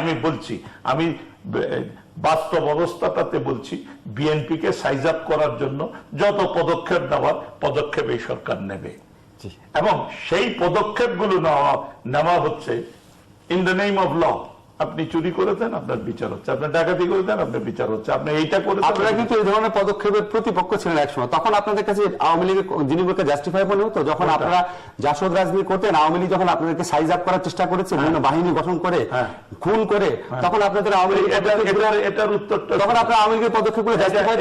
আমি বলছি আমি বাস্তব অবস্থাটাতে বলছি বিএনপিকে সাইজ আপ করার জন্য যত পদক্ষেপ নেওয়ার পদক্ষেপ এই সরকার নেবে। এবং সেই পদক্ষেপগুলো নেওয়া নেওয়া হচ্ছে in the name of law আপনি চুরি করেছেন আপনার বিচার হচ্ছে। আপনি ডাকাতি করেছেন আপনার বিচার হচ্ছে। আপনি এইটা করেছেন। আপনারা কিন্তু এই ধরনের পদক্ষেপের প্রতিপক্ষ ছিলেন একসময়। তখন আপনাদের কাছে আওয়ামী লীগের জিনিসগুলোকে জাস্টিফাই মনে হতো যখন আপনারা জাসদ রাজনীতি করতেন আওয়ামী লীগ যখন আপনাদেরকে সাইজ আপ করার চেষ্টা করেছে বিভিন্ন বাহিনী গঠন করে হ্যাঁ। খুন করে তখন আপনাদের আওয়ামী পদক্ষেপগুলো- এটার উত্তরটা তখন আপনারা আওয়ামী লীগের পদক্ষেপগুলো জাস্টিফাই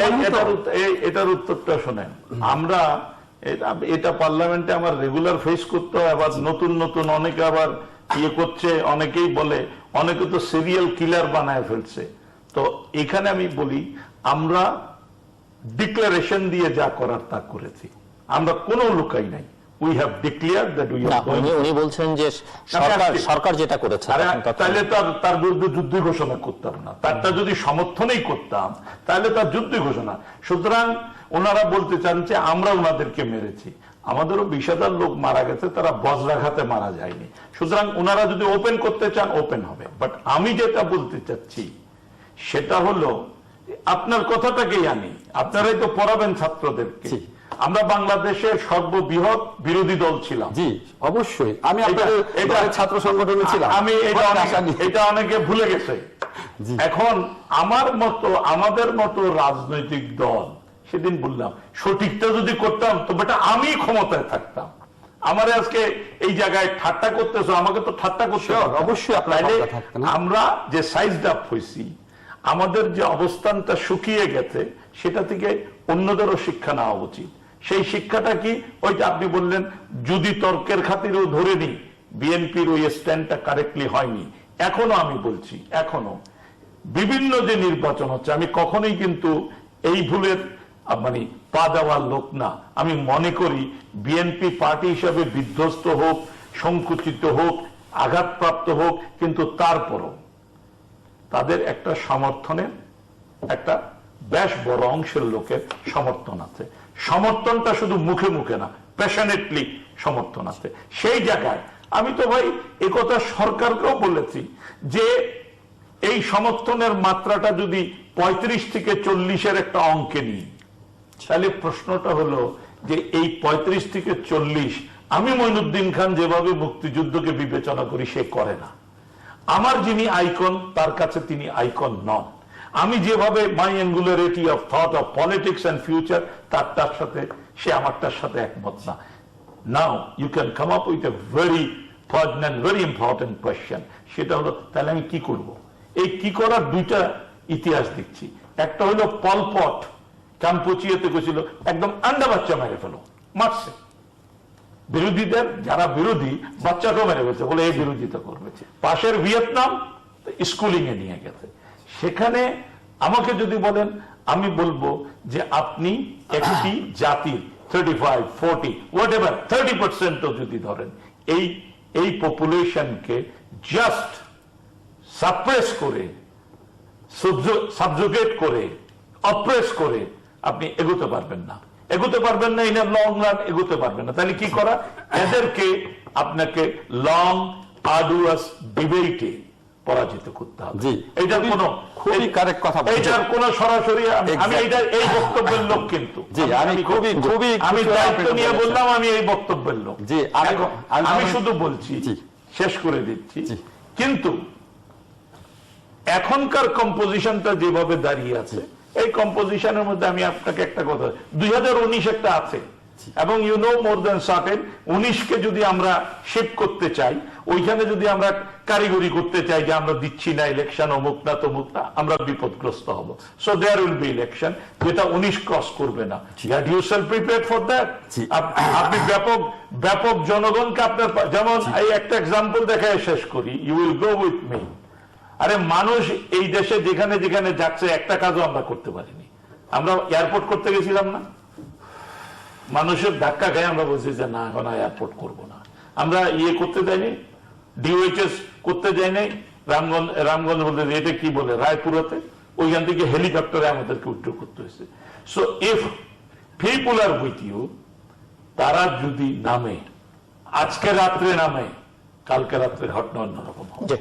এটার উত্তরটা শোনেন। আমরা এটা- এটা পার্লামেন্টে আমার রেগুলার ফেস করতে হয় আবার নতুন নতুন অনেকে আবার ইয়ে করছে অনেকেই বলে অনেকে তো সিরিয়াল কিলার বানায় ফেলছে। তো এখানে আমি বলি আমরা ডিক্লারেশন দিয়ে যা করার তা করেছি। আমরা কোনো লুকাই নাই। We have declare that we উনি উনি বলছেন যে সরকার সরকার যেটা করেছে তাহলে তো তার বিরুদ্ধে যুদ্ধ ঘোষণা করতাম না। তারটা যদি সমর্থনই করতাম তাহলে তার যুদ্ধ ঘোষণা। সুতরাং ওনারা বলতে চান যে আমরা ওনাদেরকে মেরেছি। আমাদেরও বিশ হাজার লোক মারা গেছে তারা বজ্রাঘাতে মারা যায়নি। সুতরাং ওনারা যদি ওপেন করতে চান ওপেন হবে। বাট আমি যেটা বলতে চাচ্ছি সেটা হলো আপনার কথাটাকেই আনি। আপনারাই তো পড়াবেন ছাত্রদেরকে। আমরা বাংলাদেশের সর্ববৃহৎ বিরোধী দল ছিলাম। জি অবশ্যই। আমি এটা- ছাত্র সংগঠনে ছিলাম। আমি এটা অনেকে ভুলে গেছে। এখন আমার মতো আমাদের মতো রাজনৈতিক দল সেদিন বললাম সঠিকটা যদি করতাম তো বেটা আমি ক্ষমতায় থাকতাম। আমার আজকে এই জায়গায় ঠাট্টা করতেছো আমাকে তো ঠাট্টা করতে অবশ্যই। আমরা যে সাইজ আপ হয়েছি আমাদের যে অবস্থানটা শুকিয়ে গেছে সেটা থেকে অন্যদেরও শিক্ষা নেওয়া উচিত। সেই শিক্ষাটা কি? ওই যে আপনি বললেন যদি তর্কের খাতিরেও ধরে নি বিএনপির ওই স্ট্যান্ডটা কারেক্টলি হয়নি। এখনও আমি বলছি এখনও। বিভিন্ন যে নির্বাচন হচ্ছে আমি কখনোই কিন্তু এই ভুলের মানে পা দেওয়ার লোক না। আমি মনে করি বিএনপি পার্টি হিসাবে বিধ্বস্ত হোক, সংকুচিত হোক, আঘাতপ্রাপ্ত হোক, কিন্তু তারপরও তাদের একটা সমর্থনের, একটা বেশ বড় অংশের লোকের সমর্থন আছে। সমর্থনটা শুধু মুখে মুখে না প্যাশনেটলি সমর্থন আছে। সেই জায়গায় আমি তো ভাই একথা সরকারকেও বলেছি যে এই সমর্থনের মাত্রাটা যদি পঁয়ত্রিশ থেকে চল্লিশের একটা অঙ্কে নিই তাহলে প্রশ্নটা হলো যে এই পঁয়ত্রিশ থেকে চল্লিশ, আমি মইনুদ্দিন খান যেভাবে মুক্তিযুদ্ধকে বিবেচনা করি, সে করে না। আমার যিনি আইকন, তার কাছে তিনি আইকন নন। আমি যেভাবে my angularity of thought of politics and future তারটার সাথে, সে আমারটার সাথে একমত না। Now you can come up with a very pertinent very important question সেটা হলো, তাহলে আমি কি করব? এই কি করার দুইটা ইতিহাস দেখছি। একটা হলো পলপট ক্যাম্পুচিয়াতে গেছিল একদম আন্ডা বাচ্চা মেরে ফেলো, মারছে। বিরোধীদের, যারা বিরোধী, বাচ্চাকেও মেরে ফেলছে, বলে এই বিরোধিতা করবে পাশের ভিয়েতনাম স্কুলিং এ নিয়ে গেছে। সেখানে আমাকে যদি বলেন, আমি বলব যে আপনি একটি জাতির thirty five forty whatever thirty পার্সেন্টও যদি ধরেন, এই এই পপুলেশনকে জাস্ট সাপ্রেস করে সাবজুগেট করে অপ্রেস করে আপনি এগোতে পারবেন না। এগোতে পারবেন না ইন লং রান এগোতে পারবেন না। তাহলে কি করা? এদেরকে আপনাকে লং আডুয়াস ডিবেটে পরাজিত করতে হবে। খুবই- কোনো খুবই কথা কোনো সরাসরি আমি- এই বক্তব্যের লোক কিন্তু। জি, আমি খুবই- খুবই আমি দায়িত্ব নিয়ে বললাম আমি এই বক্তব্যের লোক। জি, আমি- শুধু বলছি শেষ করে দিচ্ছি। কিন্তু এখনকার কম্পোজিশনটা যেভাবে দাঁড়িয়ে আছে এই কম্পোজিশনের মধ্যে আমি আপনাকে একটা কথা দুই একটা আছে। এবং you know more than certain উনিশকে যদি আমরা শেপ করতে চাই ওইখানে যদি আমরা কারিগরি করতে চাই যে আমরা দিচ্ছি না ইলেকশন অমুক না তমুক না আমরা বিপদগ্রস্ত হব। So there will be election যেটা উনিশ ক্রস করবে না। Had you self prepare for that আপনি ব্যাপক ব্যাপক জনগণকে আপনার যেমন এই একটা এক্সাম্পল দেখায় শেষ করি। You will go with me আরে মানুষ এই দেশে যেখানে যেখানে যাচ্ছে, একটা কাজও আমরা করতে পারিনি। আমরা এয়ারপোর্ট করতে গেছিলাম না। মানুষের ধাক্কা খায় আমরা বলছি যে, না, এখন এয়ারপোর্ট করব না। আমরা ইয়ে করতে যাইনি ডিওএইচএস করতে যাইনি, রামগঞ্জ রামগঞ্জ বলতে এটা কি বলে, রায়পুরাতে? ওইখান থেকে হেলিকপ্টারে আমাদেরকে উদ্র করতে হয়েছে। So if people are with তারা যদি নামে, আজকে রাত্রে নামে, কালকে রাত্রে ঘটনা অন্যরকম হবে।